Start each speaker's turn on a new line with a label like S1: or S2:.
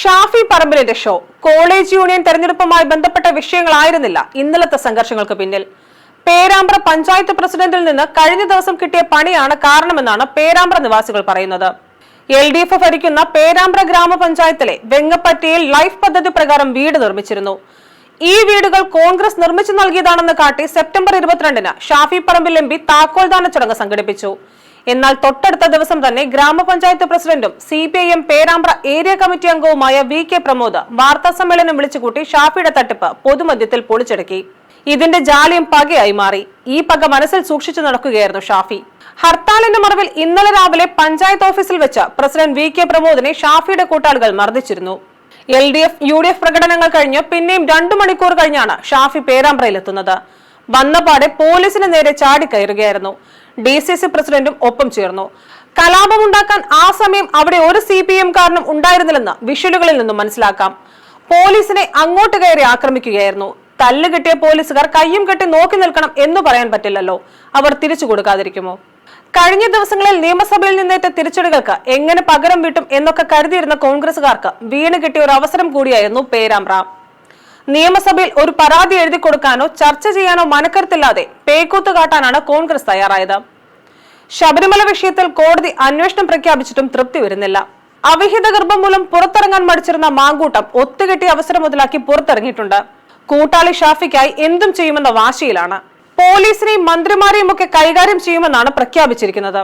S1: ഷാഫി പറമ്പിലിന്റെ show. College union തെരഞ്ഞെടുപ്പുമായി ബന്ധപ്പെട്ട വിഷയങ്ങളായിരുന്നില്ല ഇന്നലത്തെ സംഘർഷങ്ങൾക്ക് പിന്നിൽ. പേരാമ്പ്ര പഞ്ചായത്ത് പ്രസിഡന്റിൽ നിന്ന് കഴിഞ്ഞ ദിവസം കിട്ടിയ പണിയാണ് കാരണമെന്നാണ് പേരാമ്പ്ര നിവാസികൾ പറയുന്നത്. എൽ ഡി എഫ് ഭരിക്കുന്ന പേരാമ്പ്ര ഗ്രാമപഞ്ചായത്തിലെ വെങ്ങപ്പറ്റയിൽ ലൈഫ് പദ്ധതി പ്രകാരം വീട് നിർമ്മിച്ചിരുന്നു. ഈ വീടുകൾ കോൺഗ്രസ് നിർമ്മിച്ചു നൽകിയതാണെന്ന് കാട്ടി സെപ്റ്റംബർ ഇരുപത്തിരണ്ടിന് ഷാഫി പറമ്പിൽ എം പി താക്കോൽദാന ചടങ്ങ് സംഘടിപ്പിച്ചു. എന്നാൽ തൊട്ടടുത്ത ദിവസം തന്നെ ഗ്രാമപഞ്ചായത്ത് പ്രസിഡന്റും C P I M Perambra area committee അംഗവുമായ വി കെ പ്രമോദ് വാർത്താ സമ്മേളനം വിളിച്ചുകൂട്ടി ഷാഫിയുടെ തട്ടിപ്പ് പൊതുമധ്യത്തിൽ പൊളിച്ചെടുക്കി. ഇതിന്റെ ജാലിയും പകയായി മാറി. ഈ പക മനസ്സിൽ സൂക്ഷിച്ചു നടക്കുകയായിരുന്നു ഷാഫി. ഹർത്താലിന്റെ മറവിൽ ഇന്നലെ രാവിലെ പഞ്ചായത്ത് ഓഫീസിൽ വെച്ച് പ്രസിഡന്റ് വി കെ പ്രമോദിനെ ഷാഫിയുടെ കൂട്ടാളികൾ മർദ്ദിച്ചിരുന്നു. L D F U D F പ്രകടനങ്ങൾ കഴിഞ്ഞ് പിന്നെയും രണ്ടു മണിക്കൂർ കഴിഞ്ഞാണ് ഷാഫി പേരാമ്പ്രയിലെത്തുന്നത്. വന്നപാടെ പോലീസിന് നേരെ ചാടിക്കയറുകയായിരുന്നു ഡി സി സി പ്രസിഡന്റും ഒപ്പം ചേർന്നു. കലാപമുണ്ടാക്കാൻ ആ സമയം അവിടെ ഒരു സി പി എം കാരനും ഉണ്ടായിരുന്നില്ലെന്ന് വിഷ്വലുകളിൽ നിന്നും മനസ്സിലാക്കാം. പോലീസിനെ അങ്ങോട്ട് കയറി ആക്രമിക്കുകയായിരുന്നു. തല്ല് കിട്ടിയ പോലീസുകാർ കയ്യും കെട്ടി നോക്കി നിൽക്കണം എന്ന് പറയാൻ പറ്റില്ലല്ലോ. അവർ തിരിച്ചു കൊടുക്കാതിരിക്കുമോ? കഴിഞ്ഞ ദിവസങ്ങളിൽ നിയമസഭയിൽ നിന്നേറ്റ തിരിച്ചടികൾക്ക് എങ്ങനെ പകരം വീട്ടും എന്നൊക്കെ കരുതിയിരുന്ന കോൺഗ്രസുകാർക്ക് വീണ് കിട്ടിയ ഒരു അവസരം കൂടിയായിരുന്നു പേരാമ്പ്ര. നിയമസഭയിൽ ഒരു പരാതി എഴുതി കൊടുക്കാനോ ചർച്ച ചെയ്യാനോ മനക്കരുത്തില്ലാതെ പേക്കൂത്ത് കാട്ടാനാണ് കോൺഗ്രസ് തയ്യാറായത്. ശബരിമല വിഷയത്തിൽ കോടതി അന്വേഷണം പ്രഖ്യാപിച്ചിട്ടും തൃപ്തി വരുന്നില്ല. അവിഹിത ഗർഭം മൂലം പുറത്തിറങ്ങാൻ മടിച്ചിരുന്ന മാങ്കൂട്ടം ഒത്തുകെട്ടിയ അവസരം മുതലാക്കി പുറത്തിറങ്ങിയിട്ടുണ്ട്. കൂട്ടാളി ഷാഫിക്കായി എന്തും ചെയ്യുമെന്ന വാശിയിലാണ്. പോലീസിനെയും മന്ത്രിമാരെയും ഒക്കെ കൈകാര്യം ചെയ്യുമെന്നാണ് പ്രഖ്യാപിച്ചിരിക്കുന്നത്.